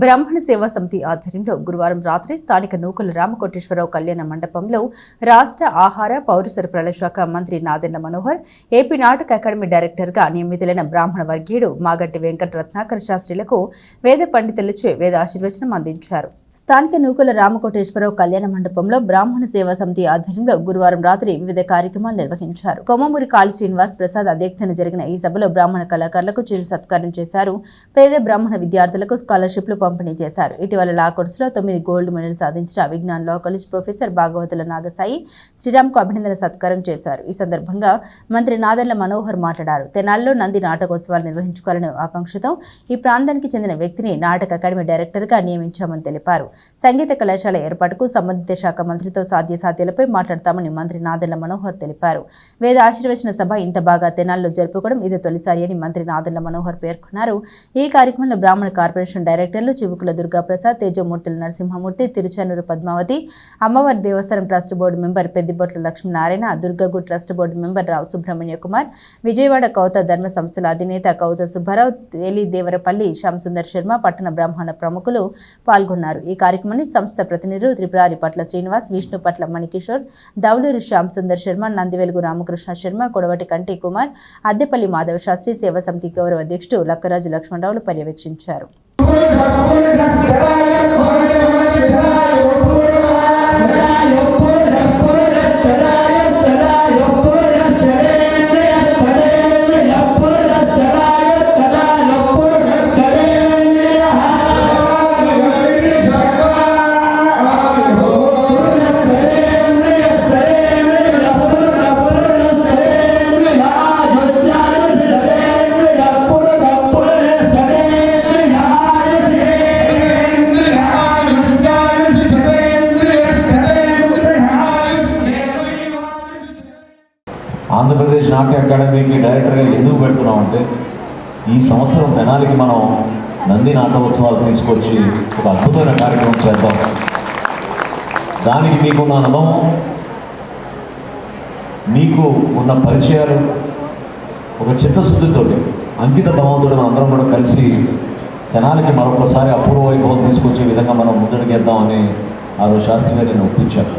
బ్రాహ్మణ సేవా సమితి ఆధ్వర్యంలో గురువారం రాత్రి స్థానిక నూకల రామకోటేశ్వరరావు కళ్యాణ మండపంలో రాష్ట్ర ఆహార పౌర సరఫరాల శాఖ మంత్రి నాదెండ్ల మనోహర్ ఏపీ నాటక అకాడమీ డైరెక్టర్గా నియమితులైన బ్రాహ్మణ వర్గీయుడు మాగంటి వెంకట రత్నాకర శాస్త్రిలకు వేద పండితులచే వేద ఆశీర్వచనం అందించారు. స్థానిక నూకల రామకోటేశ్వరరావు కళ్యాణ మండపంలో బ్రాహ్మణ సేవా సమితి ఆధ్వర్యంలో గురువారం రాత్రి వివిధ కార్యక్రమాలు నిర్వహించారు. కొమ్మమూరి కాళీ శ్రీనివాస్ ప్రసాద్ అధ్యక్షతన జరిగిన ఈ సభలో బ్రాహ్మణ కళాకారులకు చిరు సత్కారం చేశారు. పేద బ్రాహ్మణ విద్యార్థులకు స్కాలర్షిప్లు పంపిణీ చేశారు. ఇటీవల లా కోర్సులో తొమ్మిది గోల్డ్ మెడల్ సాధించిన Vignan law college professor Bhagavatula Nagasai శ్రీరామ్కు అభినందన సత్కారం చేశారు. ఈ సందర్భంగా మంత్రి నాదర్ల మనోహర్ మాట్లాడారు. తెనాల్లో నంది నాటకోత్సవాలు నిర్వహించుకోవాలని ఆకాంక్షతో ఈ ప్రాంతానికి చెందిన వ్యక్తిని నాటక అకాడమీ డైరెక్టర్గా నియమించామని తెలిపారు. సంగీత కళాశాల ఏర్పాటుకు సంబంధిత శాఖ మంత్రితో సాధ్యసాధ్యాలపై మాట్లాడతామని మంత్రి నాదెండ్ల మనోహర్ తెలిపారు. వేద ఆశీర్వచన సభ ఇంత బాగా తెనాల్లో జరుపుకోవడం ఇది తొలిసారి అని మంత్రి నాదెండ్ల మనోహర్ పేర్కొన్నారు. ఈ కార్యక్రమంలో బ్రాహ్మణ కార్పొరేషన్ డైరెక్టర్లు చివుకుల దుర్గాప్రసాద్ తేజమూర్తుల నరసింహమూర్తి తిరుచానూరు పద్మావతి అమ్మవారి దేవస్థానం trust board member Peddibotla Lakshminarayana దుర్గగు trust board member Rao Subrahmanya Kumar Vijayawada Kautha ధర్మ సంస్థల అధినేత కౌత సుబ్బారావు తేలి దేవరపల్లి శ్యామ్ సుందర్ శర్మ పట్టణ బ్రాహ్మణ ప్రముఖులు పాల్గొన్నారు. ఈ కార్యక్రమాన్ని సంస్థ ప్రతినిధులు త్రిపురారి పట్ల శ్రీనివాస్ విష్ణు పట్ల మణికిషోర్ దౌలూరి శ్యామ్ సుందర్ శర్మ నందివెలుగు రామకృష్ణ శర్మ కొడవటి కంటి కుమార్ అద్దెపల్లి మాధవ శాస్త్రి సేవా సమితి గౌరవ అధ్యక్షుడు లక్కరాజు లక్ష్మణరావులు పర్యవేక్షించారు. అకాడమీకి డైరెక్టర్గా ఎందుకు పెడుతున్నాం అంటే ఈ సంవత్సరం తెనాలికి మనం నంది నాటోత్సవాలు తీసుకొచ్చి ఒక అద్భుతమైన కార్యక్రమం చేద్దాం. దానికి మీకున్న అనుభవం మీకు ఉన్న పరిచయాలు ఒక చిత్తశుద్ధితో అంకిత భావంతో అందరం కూడా కలిసి తెనాలికి మరొకసారి అపూర్వ వైభవం తీసుకొచ్చే విధంగా మనం ముందడిగేద్దామని ఆ రోజు శాస్త్రి గారు నేను ఒప్పించాను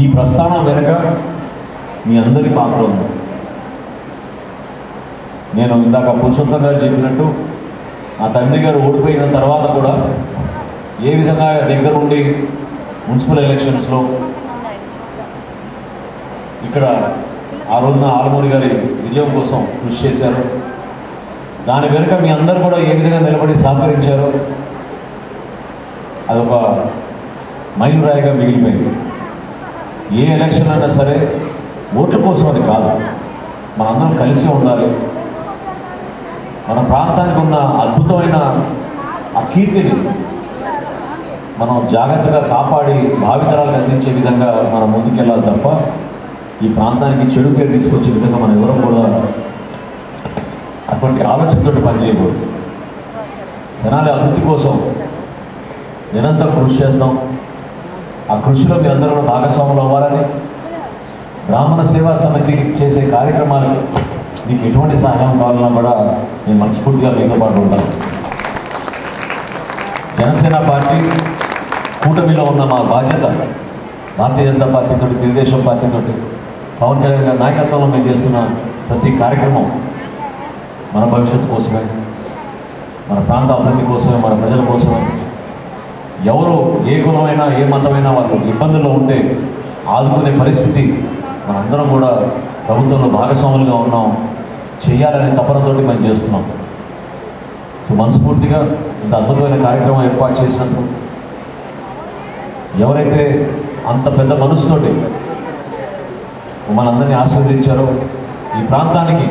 ఈ ప్రస్థానం వెనుక మీ అందరి పాత్ర ఉంది. నేను ఇందాక పురుషోత్తం గారు చెప్పినట్టు ఆ తండ్రి గారు ఓడిపోయిన తర్వాత కూడా ఏ విధంగా దగ్గరుండి మున్సిపల్ ఎలక్షన్స్లో ఇక్కడ ఆ రోజున ఆలమూరి గారి విజయం కోసం కృషి చేశారు. దాని వెనుక మీ అందరూ కూడా ఏ విధంగా నిలబడి సహకరించారో అదొక మైలురాయిగా మిగిలిపోయింది. ఏ ఎలక్షన్ అయినా సరే ఓట్ల కోసం అది కాదు. మనందరం కలిసి ఉండాలి. మన ప్రాంతానికి ఉన్న అద్భుతమైన ఆ కీర్తిని మనం జాగ్రత్తగా కాపాడి భావితరాలకు అందించే విధంగా మనం ముందుకెళ్ళాలి తప్ప ఈ ప్రాంతానికి చెడు పేరు తీసుకొచ్చే విధంగా మనం ఎవరం కూడా అటువంటి ఆలోచనతో పనిచేయకూడదు జనాల అభివృద్ధి కోసం నిరంతరం కృషి చేస్తాం. ఆ కృషిలో మీరందరూ కూడా భాగస్వాములు అవ్వాలని బ్రాహ్మణ సేవా సమితి చేసే కార్యక్రమాలకు మీకు ఎటువంటి సహాయం కావాలన్నా కూడా నేను మనస్ఫూర్తిగా మీతో పాటు ఉంటాను. జనసేన పార్టీ కూటమిలో ఉన్న మా బాధ్యత భారతీయ జనతా పార్టీతో తెలుగుదేశం పార్టీతో పవన్ కళ్యాణ్ గారి నాయకత్వంలో మేము చేస్తున్న ప్రతి కార్యక్రమం మన భవిష్యత్తు కోసమే మన ప్రాంత అభివృద్ధి కోసమే మన ప్రజల కోసమే. ఎవరు ఏ కులమైనా ఏ మతమైనా వాళ్ళు ఇబ్బందుల్లో ఉంటే ఆదుకునే పరిస్థితి మనందరం కూడా ప్రభుత్వంలో భాగస్వాములుగా ఉన్నాం. చేయాలనే తపనతోటి మనం చేస్తున్నాం. సో మనస్ఫూర్తిగా ఇంత అద్భుతమైన కార్యక్రమం ఏర్పాటు చేసినందుకు ఎవరైతే అంత పెద్ద మనసుతోటి మనందరినీ ఆశీర్వదించారో ఈ ప్రాంతానికి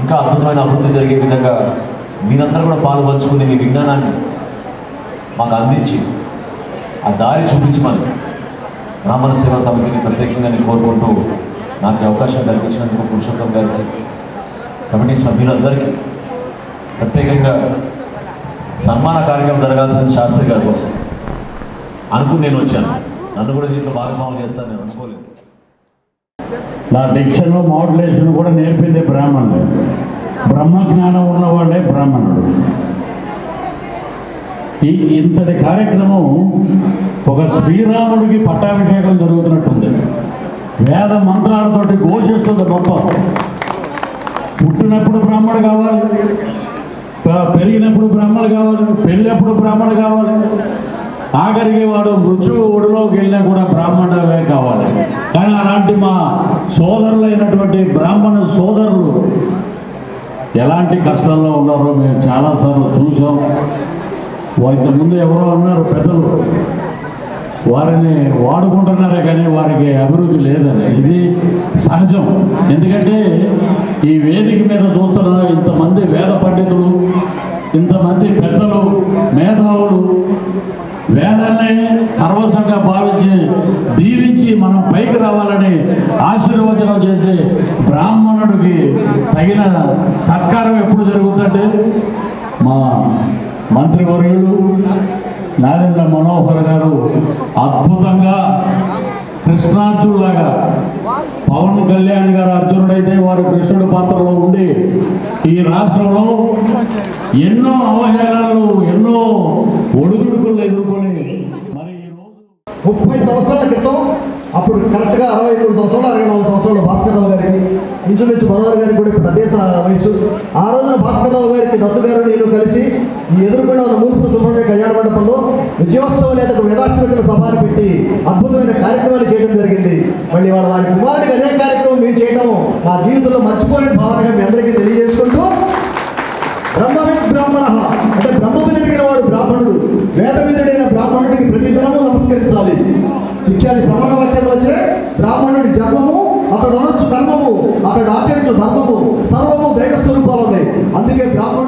ఇంకా అద్భుతమైన అభివృద్ధి జరిగే విధంగా మీరందరూ కూడా పాలుపంచుకుని మీ విజ్ఞానాన్ని మాకు అందించి ఆ దారి చూపించమని బ్రాహ్మణ సేవా సమితిని ప్రత్యేకంగా నేను కోరుకుంటూ నాకు అవకాశం కల్పించినందుకు పురుషోత్తం గారికి కమిటీ సభ్యులందరికీ ప్రత్యేకంగా సన్మాన కార్యక్రమం జరగాల్సిన శాస్త్రి గారి కోసం అనుకుని నేను వచ్చాను. నన్ను కూడా దీంట్లో భాగస్వామ్యం చేస్తాను నేను అనుకోలేదు. నా డిక్షన్ మోడ్యులేషన్ కూడా నేర్పింది బ్రాహ్మణులు. బ్రహ్మజ్ఞానం ఉన్నవాళ్ళే బ్రాహ్మణుడు ఈ ఇంతటి కార్యక్రమం ఒక శ్రీరాముడికి పట్టాభిషేకం జరుగుతున్నట్టుంది. వేద మంత్రాలతోటి ఘోషిస్తుంది మొత్తం పుట్టినప్పుడు బ్రాహ్మడు కావాలి పెరిగినప్పుడు బ్రాహ్మడు కావాలి పెళ్ళినప్పుడు బ్రాహ్మడు కావాలి. ఆఖరికి వాడు మృత్యువు ఒడిలోకి వెళ్ళినా కూడా బ్రాహ్మణుడే కావాలి. కానీ అలాంటి మా సోదరులైనటువంటి బ్రాహ్మణ సోదరులు ఎలాంటి కష్టాల్లో ఉన్నారో మేము చాలాసార్లు చూసాం వారికి ముందు ఎవరో అన్నారు పెద్దలు. వారిని వాడుకుంటున్నారే కానీ వారికి అభివృద్ధి లేదని ఇది సహజం. ఎందుకంటే ఈ వేదిక మీద చూస్తున్న ఇంతమంది వేద పండితులు ఇంతమంది పెద్దలు మేధావులు వేదాన్ని సర్వస్వంగా భావించి దీవించి మనం పైకి రావాలని ఆశీర్వచనం చేసే బ్రాహ్మణుడికి తగిన సత్కారం ఎప్పుడు జరుగుతుందంటే మా మంత్రివర్యులు నారాయణ మనోహర్ గారు అద్భుతంగా కృష్ణార్జునులాగా పవన్ కళ్యాణ్ గారు అర్జునుడైతే వారు కృష్ణుడి పాత్రలో ఉండి ఈ రాష్ట్రంలో ఎన్నో అవహేళనలు ఎన్నో ఒడిదుడుకులు ఎదుర్కొని మరి ఈరోజు ముప్పై సంవత్సరాల క్రితం అప్పుడు కరెక్ట్గా అరవై మూడు సంవత్సరాలు అరవై నాలుగు సంవత్సరాలు భాస్కర్రావు గారికి ఇంచుమించు మనోహర్ గారికి కూడా ప్రదేశ వయసు ఆ రోజున భాస్కరరావు గారికి దత్తు గారు నేను కలిసి ఈ ఎదురుకుండా ఉన్న మూర్పు సుబ్రహ్మణ్య కళ్యాణ మండపంలో విజయోత్సవం లేదా వేదాశ్వచన సభాన్ని పెట్టి అద్భుతమైన కార్యక్రమాలు చేయడం జరిగింది. మళ్ళీ వాళ్ళ వారి కుమారుడికి అదే కార్యక్రమం మేము చేయడం మా జీవితంలో మర్చిపోలేని భావనగా మీ అందరికీ తెలియజేసుకుంటూ బ్రహ్మవిద్ బ్రాహ్మణ అంటే బ్రహ్మము జరిగిన వాడు బ్రాహ్మణుడు వేదవిధుడైన బ్రాహ్మణుడికి ప్రతి దినము నమస్కరించాలి. ఇత్యాది ప్రమాణ వాక్యం వచ్చే బ్రాహ్మణుడి జన్మము అతడు అనొచ్చు ఆచరించు ధర్మము సర్వము దైవ స్వరూపాలు ఉన్నాయి. అందుకే బ్రాహ్మణ